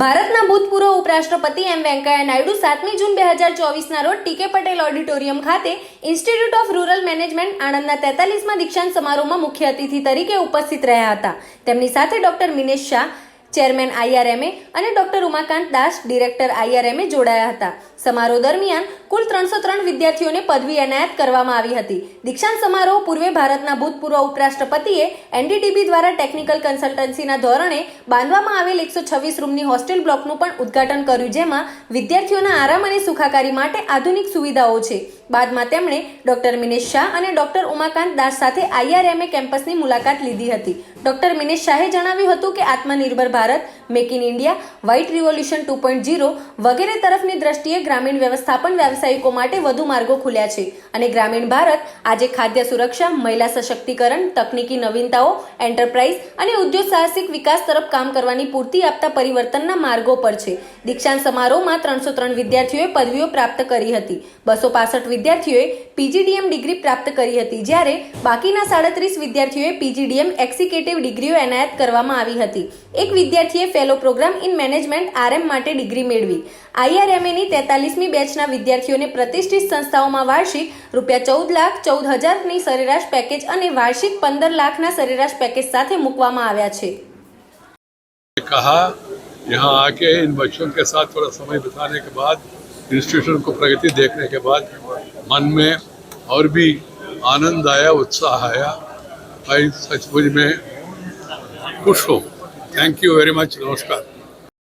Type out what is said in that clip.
ભારતના ભૂતપૂર્વ ઉપરાષ્ટ્રપતિ એમ વેંકૈયા નાયડુ સાતમી જૂન બે હજાર ચોવીસના રોજ ટીકે પટેલ ઓડિટોરિયમ ખાતે ઇન્સ્ટિટ્યૂટ ઓફ રૂરલ મેનેજમેન્ટ આણંદના તેતાલીસમાં દીક્ષાંત સમારોહમાં મુખ્ય અતિથિ તરીકે ઉપસ્થિત રહ્યા હતા. તેમની સાથે doctor Minesh Shah chairman I R M A અને doctor Umakant Das director I R M A જોડાયા હતા. સમારોહ દરમિયાન કુલ ત્રણસો ત્રણ વિદ્યાર્થીઓને પદવી એનાયત કરવામાં આવી હતી. દીક્ષાંત સમારોહ પૂર્વે ભારતના ભૂતપૂર્વ ઉપરાષ્ટ્રપતિએ એનડીટીબી દ્વારા ટેકનિકલ કન્સલ્ટન્સીના ધોરણે બાંધવામાં આવેલ એકસો છવ્વીસ રૂમની હોસ્ટેલ બ્લોકનું પણ ઉદ્ઘાટન કર્યું, જેમાં વિદ્યાર્થીઓના આરામ અને સુખાકારી માટે આધુનિક સુવિધાઓ છે. બાદમાં તેમણે ડોક્ટર મિનેશ શાહ અને ડોક્ટર ઉમાકાંત દાસ સાથે આઈઆરએમએ કેમ્પસની મુલાકાત લીધી હતી. ડોક્ટર મિનેશ શાહે જણાવ્યું હતું કે Atmanirbhar Bharat make in India white revolution two point zero વગેરે તરફની દ્રષ્ટિએ ગ્રામીણ વ્યવસ્થાપન વ્યાવસાયિકો માટે વધુ માર્ગો ખુલ્યા છે. અને ગ્રામીણ ભારત આજે ખાદ્ય સુરક્ષા, મહિલા સશક્તિકરણ, તકનીકી નવીનતાઓ, એન્ટરપ્રાઇઝ અને ઉદ્યોગ સાહસિક વિકાસ તરફ કામ કરવાની પૂર્તિ આપતા પરિવર્તનના માર્ગો પર છે. દીક્ષાંત સમારોહમાં ત્રણસો ત્રણ વિદ્યાર્થીઓએ પદવીઓ પ્રાપ્ત કરી હતી. બસો પાસઠ વિદ્યાર્થીઓએ પીજીડીએમ ડિગ્રી પ્રાપ્ત કરી હતી, જ્યારે બાકીના સાડત્રીસ વિદ્યાર્થીઓએ પીજીડીએમ એક્ઝિક્યુટિવ ડિગ્રીઓ એનાયત કરવામાં આવી હતી. એક વિદ્યાર્થીએ fellow programme in management RM માટે ડિગ્રી મેળવી આઈઆરએમએની તેતાલીસમી બેચના વિદ્યાર્થીઓને પ્રતિષ્ઠિત સંસ્થાઓમાં વાર્ષિક રૂપિયા ચૌદ લાખ ચૌદ હજારની સરેરાશ પેકેજ અને વાર્ષિક પંદર લાખના સરેરાશ પેકેજ સાથે મૂકવામાં આવ્યા છે कहा यहाँ आके इन बच्चों के साथ थोड़ा समय बिताने के बाद इंस्टीट्यूशन को प्रगति देखने के बाद मन में और भी आनंद आया उत्साह आया मैं सचमुच में खुश हूँ Thank you very much, Namaskar.